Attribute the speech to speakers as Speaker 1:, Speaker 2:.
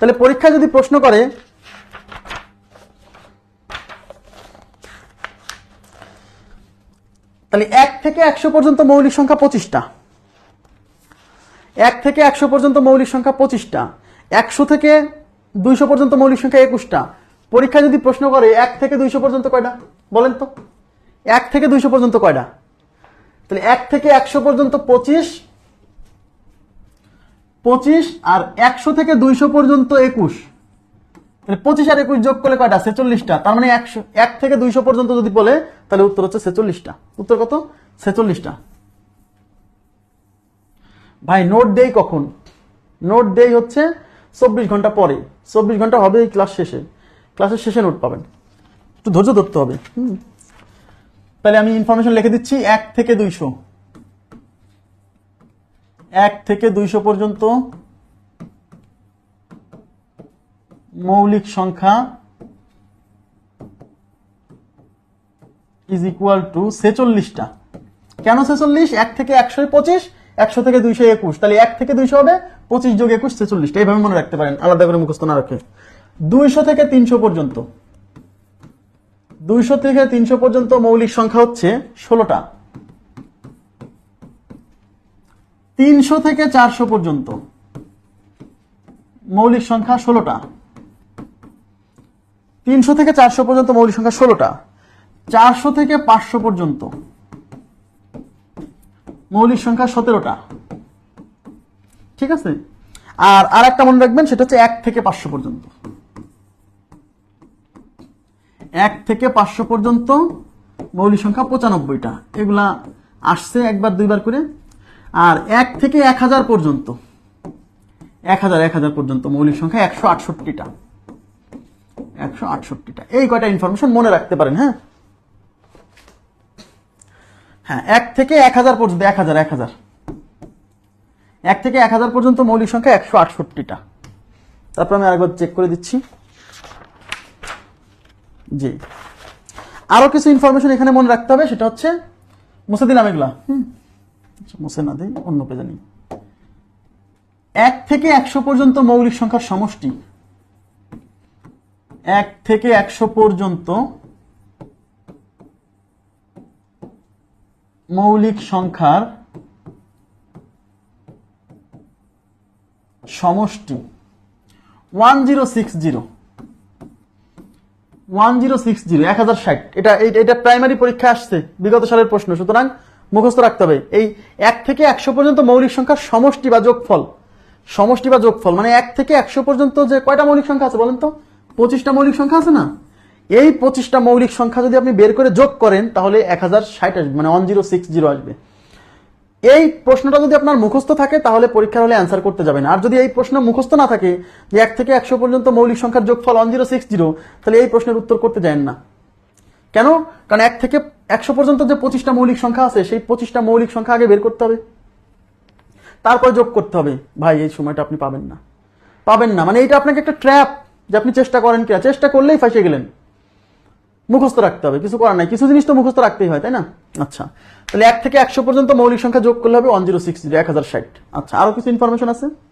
Speaker 1: তাহলে পরীক্ষা যদি প্রশ্ন করে, তাহলে এক থেকে একশো পর্যন্ত মৌলিক সংখ্যা পঁচিশটা। এক থেকে একশো পর্যন্ত মৌলিক সংখ্যা পঁচিশটা। একশো থেকে দুইশো পর্যন্ত মৌলিক সংখ্যা একুশটা। পরীক্ষায় যদি প্রশ্ন করে, এক থেকে দুইশো পর্যন্ত কয়টা? বলেন তো। এক থেকে দুইশো পর্যন্ত কয়টা? তাহলে এক থেকে একশো পর্যন্ত পঁচিশ পঁচিশ আর একশো থেকে দুইশো পর্যন্ত একুশ। পঁচিশ আর একুশ যোগ করলে কয়টা? ছেচল্লিশটা। তার মানে একশো, এক থেকে দুইশো পর্যন্ত যদি বলে, তাহলে উত্তর হচ্ছে ছেচল্লিশটা। উত্তর কত? ছেচল্লিশটা। ভাই, নোট দেই কখন? নোট দেই হচ্ছে চব্বিশ ঘণ্টা পরে। চব্বিশ ঘণ্টা হবে ক্লাস শেষে। ক্লাসের শেষে নোট পাবেন। একটু ধৈর্য ধরতে হবে। হুম। তাহলে আমি ইনফরমেশন লিখে দিচ্ছি, এক থেকে দুইশো। এক থেকে দুইশো পর্যন্ত মৌলিক সংখ্যা ইজ ইকুয়াল টু ছেচল্লিশটা। কেন ছেচল্লিশ? এক থেকে একশো পঁচিশ, একশো থেকে দুইশো একুশ। তাহলে এক থেকে দুইশো হবে, পঁচিশ যোগ একুশ, ছেচল্লিশটা। এইভাবে মনে রাখতে পারেন, আলাদা করে মুখস্থ না রাখে। দুইশো থেকে তিনশো পর্যন্ত। দুইশো থেকে তিনশো পর্যন্ত মৌলিক সংখ্যা হচ্ছে ষোলোটা। তিনশো থেকে চারশো পর্যন্ত। মৌলিক সংখ্যা ষোলোটা। তিনশো থেকে চারশো পর্যন্ত মৌলিক সংখ্যা ষোলোটা। চারশো থেকে পাঁচশো পর্যন্ত। মৌলিক সংখ্যা সতেরোটা। ঠিক আছে? আর আর একটা মনে রাখবেন, সেটা হচ্ছে এক থেকে পাঁচশো পর্যন্ত। এক থেকে পাঁচশো পর্যন্ত মৌলিক সংখ্যা পঁচানব্বইটা। এগুলা আসছে একবার, দুইবার করে। আর এক থেকে এক হাজার পর্যন্ত, এক হাজার এক হাজার পর্যন্ত মৌলিক সংখ্যা একশো আটষট্টিটা। একশো আটষট্টিটা। এই কয়টা ইনফরমেশন মনে রাখতে পারেন হ্যাঁ? হ্যাঁ এক থেকে এক হাজার পর্যন্ত, এক হাজার এক হাজার। এক থেকে এক হাজার পর্যন্ত মৌলিক সংখ্যা একশো আটষট্টিটা। তারপর আমি আরেকবার চেক করে দিচ্ছি। জি। আরও কিছু ইনফরমেশন এখানে মনে রাখতে হবে, সেটা হচ্ছে মুছে দিলাম এগুলা হুম। মুছে অন্য পেজে নিই। এক থেকে একশো পর্যন্ত মৌলিক সংখ্যার সমষ্টি। এক থেকে একশো পর্যন্ত মৌলিক সংখ্যার সমষ্টি। One zero six zero. One zero six zero, এক হাজার ষাট। এটা এটা প্রাইমারি পরীক্ষা আসছে, বিগত সালের প্রশ্ন। সুতরাং মুখস্থ রাখতে হবে। এই এক থেকে একশো পর্যন্ত মৌলিক সংখ্যার সমষ্টি বা যোগফল। সমষ্টি বা যোগফল মানে এক থেকে একশো পর্যন্ত যে কয়টা মৌলিক সংখ্যা আছে বলেন তো? পঁচিশটা মৌলিক সংখ্যা আছে না? এই পঁচিশটা মৌলিক সংখ্যা যদি আপনি বের করে যোগ করেন, তাহলে এক হাজার ষাট আসবে মানে ওয়ান জিরো সিক্স জিরো আসবে। এই প্রশ্নটা যদি আপনার মুখস্থ থাকে, তাহলে পরীক্ষার হলে অ্যান্সার করতে যাবেন। আর যদি এই প্রশ্ন মুখস্থ না থাকে, যে এক থেকে একশো পর্যন্ত মৌলিক সংখ্যার যোগফল ওয়ান জিরো সিক্স জিরো, তাহলে এই প্রশ্নের উত্তর করতে যান না। কেন? কারণ এক থেকে একশো পর্যন্ত যে পঁচিশটা মৌলিক সংখ্যা আছে, সেই পঁচিশটা মৌলিক সংখ্যা আগে বের করতে হবে। তারপর যোগ করতে হবে। ভাই, এই সময়টা আপনি পাবেন না। পাবেন না। মানে এটা আপনাকে একটা ট্র্যাপ যে আপনি চেষ্টা করেন কিনা চেষ্টা করলেই ফাঁসে গেলেন। মুখস্থ রাখতে হবে। কিছু করার নাই। কিছু জিনিস তো মুখস্থ রাখতেই হয়, তাই না? আচ্ছা। তাহলে এক থেকে একশো পর্যন্ত মৌলিক সংখ্যা যোগ করলে হবে ওয়ান জিরো সিক্স জিরো এক হাজার ষাট। আচ্ছা আরও কিছু ইনফরমেশন আছে?